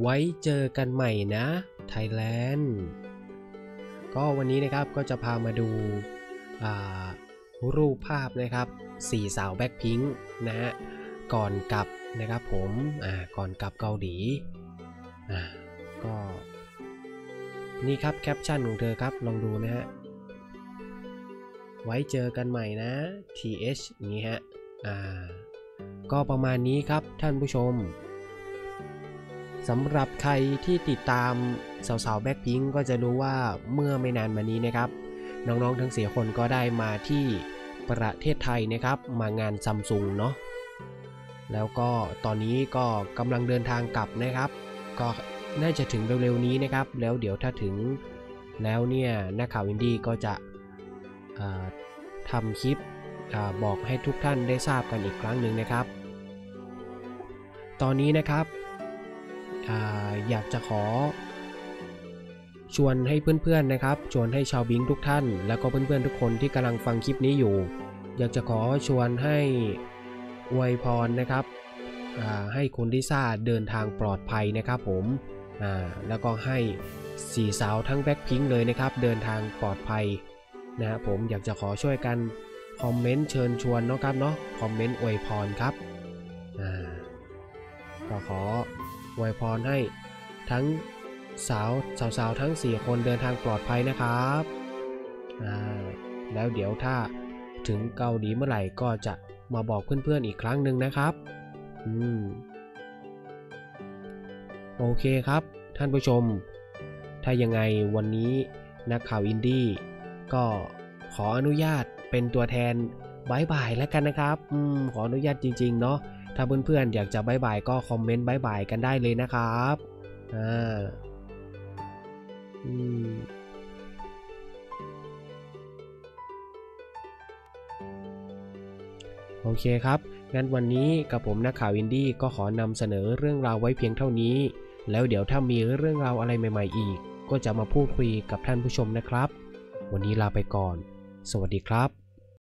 ไว้เจอกันใหม่นะไทยแลนด์ก็วันนี้นะครับก็จะพามาดูารูปภาพนะครับสี่สาวแบ็คพิงค์นะฮะก่อนกลับนะครับผมก่อนกลับเกาหลีก็นี่ครับแคปชั่นของเธอครับลองดูนะฮะไว้เจอกันใหม่นะ th อย่างนี้ฮะอ่าก็ประมาณนี้ครับท่านผู้ชม สำหรับใครที่ติดตามสาวๆแบ็คพิงก็จะรู้ว่าเมื่อไม่นานมานี้นะครับ น้องๆทั้งเสียคนก็ได้มาที่ประเทศไทยนะครับ มางานซัมซุงเนาะแล้วก็ตอนนี้ก็กำลังเดินทางกลับนะครับ ก็น่าจะถึงเร็วๆนี้นะครับ แล้วเดี๋ยวถ้าถึงแล้วเนี่ยนักข่าวอินดี้ก็จะทำคลิปอบอกให้ทุกท่านได้ทราบกันอีกครั้งหนึ่งนะครับ ตอนนี้นะครับ ออยากจะขอ ชวนให้เพื่อนๆนะครับ ชวนให้ชาวบิงทุกท่าน แล้วก็เพื่อนๆทุกคนที่กำลังฟังคลิปนี้อยู่ อยากจะขอชวนให้อวยพรนะครับให้คุณลิซ่าเดินทางปลอดภัยนะครับผมแล้วก็ให้สี่สาวทั้งแบ็คพิงเลยนะครับ เดินทางปลอดภัยนะครับผมอยากจะขอช่วยกันคอมเมนต์เชิญชวนเนาะครับเนาะคอมเมนต์อวยพรครับก็ขอ อวยพรให้ทั้งสาวสาวๆทั้ง 4 คนเดินทางปลอดภัยนะครับแล้วเดี๋ยวถ้าถึงเกาหลีเมื่อไหร่ก็จะมาบอกเพื่อนๆอีกครั้งหนึ่งนะครับ อืม โอเคครับ ท่านผู้ชม ถ้ายังไงวันนี้นักข่าวอินดี้ก็ขออนุญาตเป็นตัวแทนบายบายแล้วกันนะครับ อืม ขออนุญาตจริง ๆ เนาะ ถ้าเพื่อนๆอยากจะบายบายก็คอมเมนต์บายบายกันได้เลยนะครับอ่าอืมโอเคครับ งั้นวันนี้กับผมนักข่าวอินดี้ก็ขอนำเสนอเรื่องราวไว้เพียงเท่านี้ แล้วเดี๋ยวถ้ามีเรื่องราวอะไรใหม่ๆอีก ก็จะมาพูดคุยกับท่านผู้ชมนะครับ วันนี้ลาไปก่อน สวัสดีครับ